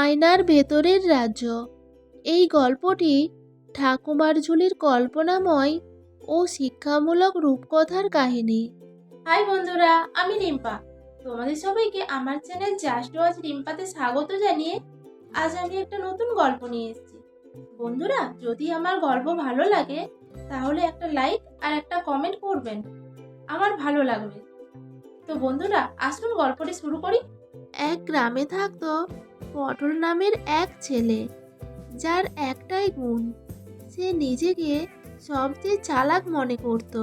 আয়নার ভেতরের রাজ্য। এই গল্পটি ঠাকুমার ঝুলির কল্পনাময় ও শিক্ষামূলক রূপকথার কাহিনী। হাই বন্ধুরা আমি রিম্পা। তোমাদের সবাইকে আমার চ্যানেল জাস্ট ওয়াচ রিম্পাতে স্বাগত জানিয়ে আজ আমি একটা নতুন গল্প নিয়ে এসেছি। বন্ধুরা যদি আমার গল্প ভালো লাগে তাহলে একটা লাইক আর একটা কমেন্ট করবেন। আমার ভালো লাগবে। তো বন্ধুরা আসুন গল্পটি শুরু করি। এক গ্রামে থাকতো পটল নামের এক ছেলে, যার একটাই গুণ সে নিজেকে সবচেয়ে চালাক মনে করত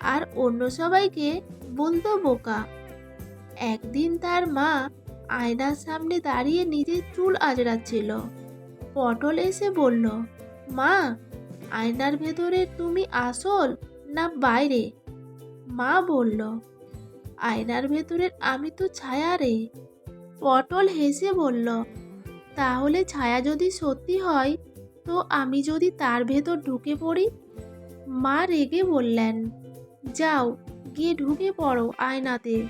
আর অন্য সবাইকে বলতো বোকা। একদিন তার মা আয়নার সামনে দাঁড়িয়ে নিজের চুল আজড়াচ্ছিল পটল এসে বলল, মা, আয়নার ভেতরে তুমি আসল না বাইরে? মা বলল, আয়নার ভেতরের আমি তো ছায়া রে। পটল হেসে বলল, তাহলে ছায়া যদি সত্যি হয়, তো আমি যদি তার ভেতর ঢুকে পড়ি? মা রেগে বললেন, যাও, গিয়ে ঢুকে পড়ো আয়নাতে।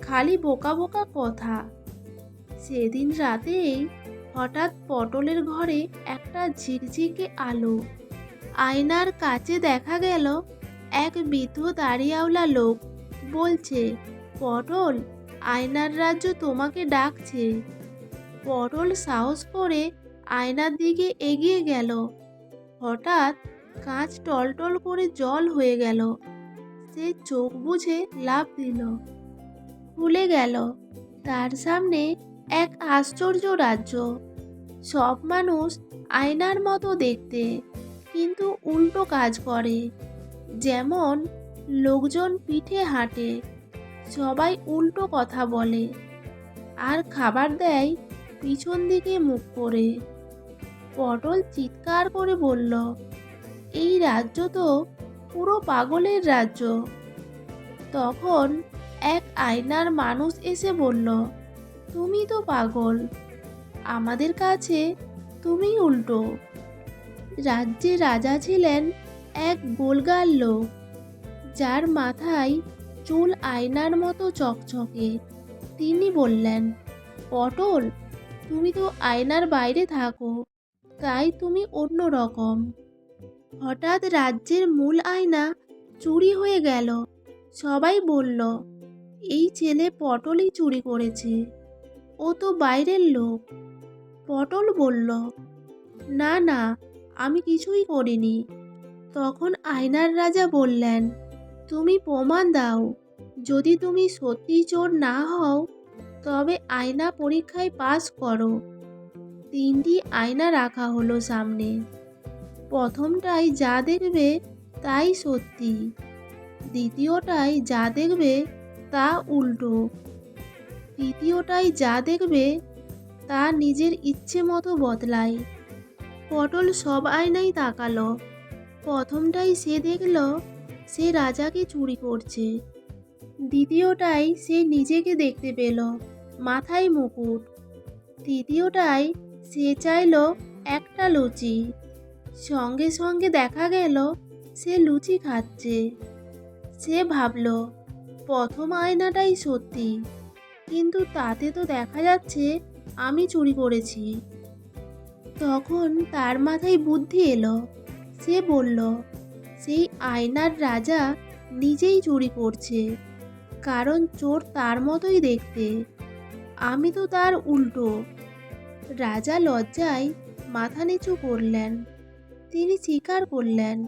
খালি বোকা বোকা কথা। সেদিন রাতেই হঠাৎ পটলের ঘরে একটা ঝিকঝিকে আলো। আয়নার কাছে দেখা গেল এক বৃদ্ধ দাড়িয়াওলা লোক। বলছে, পটল আয়নার রাজ্য তোমাকে ডাকছে। পটল সাহস করে আয়নার দিকে এগিয়ে গেল। হঠাৎ কাঁচ টলটল করে জল হয়ে গেল। সে চোখ বুঝে লাফ দিল। খুলে গেল। তার সামনে এক আশ্চর্য রাজ্য। সব মানুষ আয়নার মতো দেখতে, কিন্তু উল্টো কাজ করে। যেমন লোকজন পিঠে হাঁটে সবাই উল্টো কথা বলে। আর খাবার দেয় পিছন দিকে মুখ করে। পটল চিৎকার করে বলল, এই রাজ্য তো পুরো পাগলের রাজ্য। তখন এক আয়নার মানুষ এসে বলল, তুমি তো পাগল, আমাদের কাছে তুমি উল্টো। রাজ্যে রাজা ছিলেন এক গোলগাল লোক, যার মাথায় চুল আয়নার মতো চকচকে। তিনি বললেন, পটল, তুমি তো আয়নার বাইরে থাকো, তাই তুমি অন্য রকম। হঠাৎ রাজ্যের মূল আয়না চুরি হয়ে গেল। সবাই বলল, এই ছেলে পটলই চুরি করেছে, ও তো বাইরের লোক। পটল বলল, না না, আমি কিছুই করিনি। তখন আয়নার রাজা বললেন তুমি প্রমাণ দাও। যদি তুমি সত্যি চোর না হও, তবে আয়না পরীক্ষায় পাস করো। তিনটি আয়না রাখা হলো সামনে। প্রথমটাই যা দেখবে তাই সত্যি। দ্বিতীয়টাই যা দেখবে তা উল্টো। তৃতীয়টাই যা দেখবে তা নিজের ইচ্ছে মতো বদলায়। পটল সব আয়নাই তাকালো। প্রথমটাই সে দেখল সে রাজাকে চুরি করছে। দ্বিতীয়টাই সে নিজেকে দেখতে পেল, মাথায় মুকুট। তৃতীয়টায় সে চাইল একটা লুচি। সঙ্গে সঙ্গে দেখা গেল, সে লুচি খাচ্ছে। সে ভাবল, প্রথম আয়নাটাই সত্যি, কিন্তু তাতে তো দেখা যাচ্ছে আমি চুরি করেছি। তখন তার মাথায় বুদ্ধি এলো। সে বলল সেই আয়নার রাজা নিজেই চুরি করছে, কারণ চোর তার মতোই দেখতে। আমি তো তার উল্টো। রাজা লজ্জায় মাথা নিচু করলেন। তিনি স্বীকার করলেন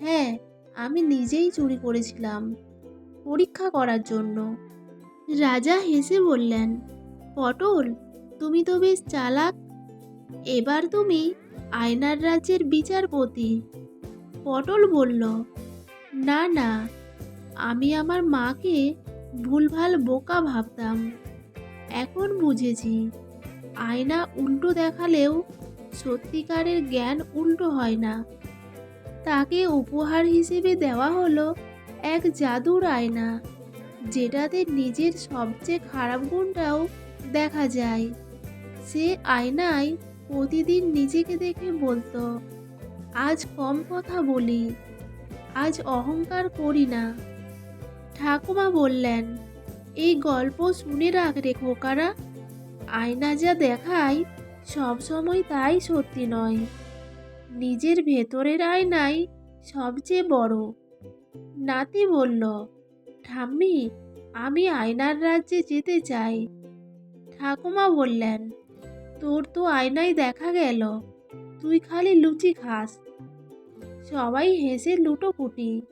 হ্যাঁ আমি নিজেই চুরি করেছিলাম পরীক্ষা করার জন্য। রাজা হেসে বললেন, পটল, তুমি তো বেশ চালাক। এবার তুমি আয়নার রাজ্যের বিচারপতি। পটল বলল, না না, আমি আমার মাকে ভুলভাল বোকা ভাবতাম। এখন বুঝেছি, আয়না উল্টো দেখালেও সত্যিকারের জ্ঞান উল্টো হয় না। তাকে উপহার হিসেবে দেওয়া হলো এক জাদুর আয়না, যেটাতে নিজের সবচেয়ে খারাপ গুণটাও দেখা যায়। সে আয়নায় প্রতিদিন নিজেকে দেখে বলতো আজ কম কথা বলি, আজ অহংকার করি না। ঠাকুমা বললেন, এই গল্প শুনে রাখ রে খোকারা, আয়না যা দেখায় সবসময় তাই সত্যি নয়। নিজের ভেতরের আয়নাই সবচেয়ে বড়। নাতি বলল, ঠাম্মি, আমি আয়নার রাজ্যে যেতে চাই। ঠাকুমা বললেন, তোর তো আয়নায় দেখা গেল। তুই খালি লুচি খাস। সবাই হেসে লুটোপুটি।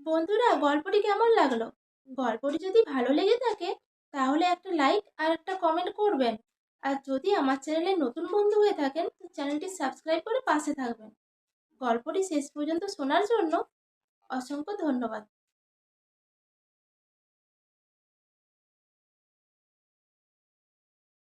বন্ধুরা, গল্পটি কেমন লাগল? গল্পটি যদি ভালো লেগে থাকে, তাহলে একটা লাইক আর একটা কমেন্ট করবেন। আর যদি আমার চ্যানেলে নতুন বন্ধু হয়ে থাকেন, তো চ্যানেলটি সাবস্ক্রাইব করে পাশে থাকবেন। গল্পটি শেষ পর্যন্ত শোনার জন্য অসংখ্য ধন্যবাদ।